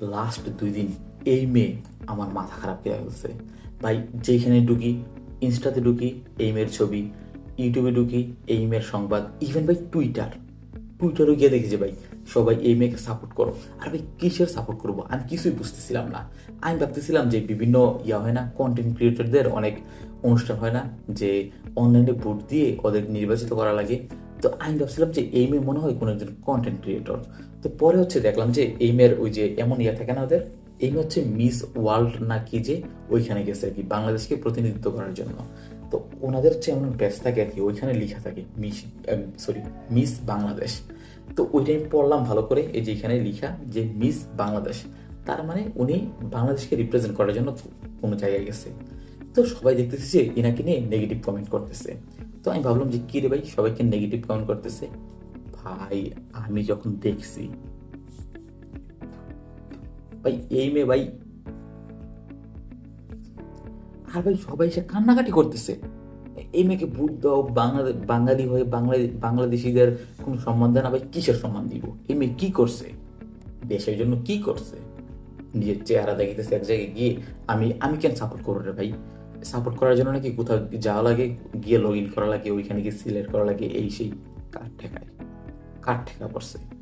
Last দুই দিন এই মেয়ে আমার মাথা খারাপ করে ফেলছে। ভাই, যেখানে ঢুকি, ইনস্টাতে ঢুকি, এই মেয়ের ছবি, ইউটিউবে ঢুকি, এই মেয়ের সংবাদ ইভেন ভাই টুইটার টুইটারও গিয়ে দেখি যে ভাই, সবাই এই মেয়েকে সাপোর্ট করো। আর ভাই, কিসের সাপোর্ট করব? আমি কিছুই বুঝতেছিলাম না। আমি ভাবতেছিলাম যে বিভিন্ন ইয়া হয় না কন্টেন্ট ক্রিয়েটরদের অনেক অনুষ্ঠান হয় না, যে অনলাইনে ভোট দিয়ে ওদের নির্বাচিত করা লাগে। তো আমি ভাবছিলাম যে এই মেয়ে মনে হয় কোনো একজন কন্টেন্ট ক্রিয়েটর তো পরে হচ্ছে দেখলাম যে এই মেয়ের ওই যে এমন ইয়া থাকে না ওদের? এই মেয়ে হচ্ছে মিস ওয়ার্ল্ড না কি যে ওইখানে গেছে আর কি, বাংলাদেশকে প্রতিনিধিত্ব করার জন্য। তো ওনাদের হচ্ছে এমন ব্যাচ থাকে আর কি, ওইখানে লেখা থাকে মিস সরি মিস বাংলাদেশ তো ওইটা আমি পড়লাম ভালো করে, এই যে এখানে লেখা যে মিস বাংলাদেশ তার মানে উনি বাংলাদেশকে রিপ্রেজেন্ট করার জন্য কোনো জায়গায় গেছে। তো সবাই দেখতেছে যে এনাকে নিয়ে নেগেটিভ কমেন্ট করতেছে। তো আমি ভাবলাম যে কি রে ভাই, সবাইকে নেগেটিভ কমেন্ট করতেছে? ভাই, আমি যখন দেখছি ভাই, এই মেয়ে ভাই আর ভাই সবাই এসে কান্নাকাটি করতেছে। এই মেয়েকে ভোট দাও বাংলাদেশ বাঙালি হয়ে বাংলা, বাংলাদেশিদের কোনো সম্মান দেয় না, ভাই, কিসের সম্মান দিব? এই মেয়ে কি করছে? দেশের জন্য কি করছে? নিজের চেহারা দেখিতেছে এক জায়গায় গিয়ে, আমি আমি কেন সাপোর্ট করব রে ভাই? সাপোর্ট করার জন্য নাকি কোথাও যাওয়া লাগে, গিয়ে লগ ইন করা লাগে, ওইখানে গিয়ে সিলেক্ট করা লাগে, এই সেই কাঠ ঠেকায় কাঠ ঠেকা পড়ছে।